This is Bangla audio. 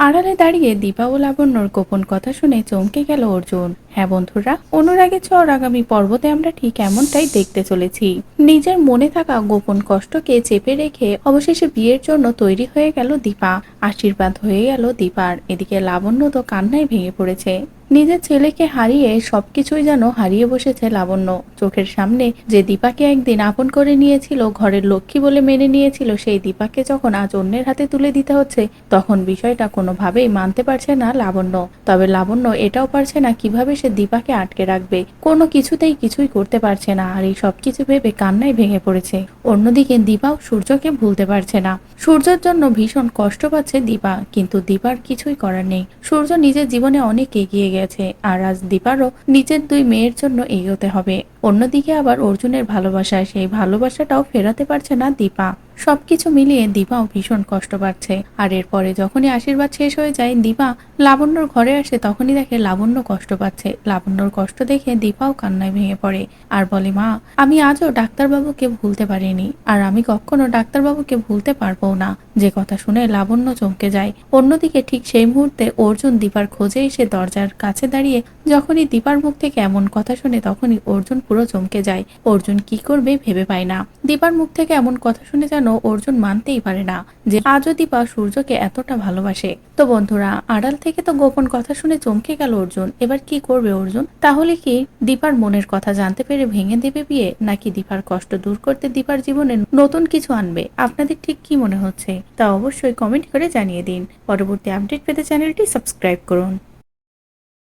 আড়ালে দাঁড়িয়ে দীপা ও লাবণ্যর গোপন কথা শুনে চমকে গেল অর্জুন। হ্যাঁ বন্ধুরা, অনুরাগে চর আগামী পর্বতে আমরা ঠিক এমনটাই দেখতে চলেছি। নিজের মনে থাকা গোপন কষ্টকে চেপে রেখে অবশেষে বিয়ের জন্য তৈরি হয়ে গেল দীপা। আশীর্বাদ হয়ে গেল দীপার। এদিকে লাবণ্য তো কান্নায় ভেঙে পড়েছে। নিজের ছেলেকে হারিয়ে সবকিছুই যেন হারিয়ে বসেছে লাবণ্য। চোখের সামনে যে দীপাকে একদিন আপন করে নিয়েছিল, ঘরের লক্ষ্মী বলে মেনে নিয়েছিল, সেই দীপাকে যখন আজ অন্যের হাতে তুলে দিতে হচ্ছে, তখন বিষয়টা কোনোভাবেই মানতে পারছে না লাবণ্য। তবে লাবণ্য এটাও পারছে না কীভাবে সে দীপাকে আটকে রাখবে। কোনো কিছুতেই কিছুই করতে পারছে না আর এই সবকিছু ভেবে কান্নায় ভেঙে পড়েছে। অন্যদিকে দীপাও সূর্যকে ভুলতে পারছে না। সূর্যের জন্য ভীষণ কষ্ট পাচ্ছে দীপা, কিন্তু দীপার কিছুই করার নেই। সূর্য নিজের জীবনে অনেক এগিয়ে গেছে আর আজ দীপারও নিজের দুই মেয়ের জন্য এগোতে হবে। অন্যদিকে আবার অর্জুনের ভালোবাসায় সেই ভালোবাসাটাও ফেরাতে পারছে না দীপা। সবকিছু মিলিয়ে দীপাও ভীষণ কষ্ট পাচ্ছে। আর এরপরে যখনই আশীর্বাদ শেষ হয়ে যায়, দীপা লাবণ্যর ঘরে আসে তখনই দেখে লাবণ্য কষ্ট পাচ্ছে। লাবণ্যর কষ্ট দেখে দীপাও কান্নায় ভেঙে পড়ে আর বলে, মা, আমি আজও ডাক্তারবাবুকে ভুলতে পারিনি। আর আমি কখনো ডাক্তারবাবুকে ভুলতে পারব না। যে কথা শুনে লাবণ্য চমকে যায়। অন্যদিকে ঠিক সেই মুহূর্তে অর্জুন দীপার খোঁজে এসে দরজার কাছে দাঁড়িয়ে যখনই দীপার মুখ থেকে এমন কথা শুনে তখনই অর্জুন পুরো চমকে যায়। অর্জুন কি করবে ভেবে পায় না। দীপার মুখ থেকে এমন কথা শুনে যেন অর্জুন মানতেই পারে না যে আজও দীপা সূর্যকে এতটা ভালোবাসে। তো বন্ধুরা, আড়াল থেকে তো গোপন কথা শুনে চমকে গেল অর্জুন। এবার কি করবে অর্জুন? তাহলে কি দীপার মনের কথা জানতে পেরে ভেঙে দেবে বিয়ে, নাকি দীপার কষ্ট দূর করতে দীপার জীবনে নতুন কিছু আনবে? আপনাদের ঠিক কি মনে হচ্ছে? তা অবশ্যই কমেন্ট করে জানিয়ে দিন। পরবর্তী আপডেট পেতে চ্যানেলটি সাবস্ক্রাইব করুন।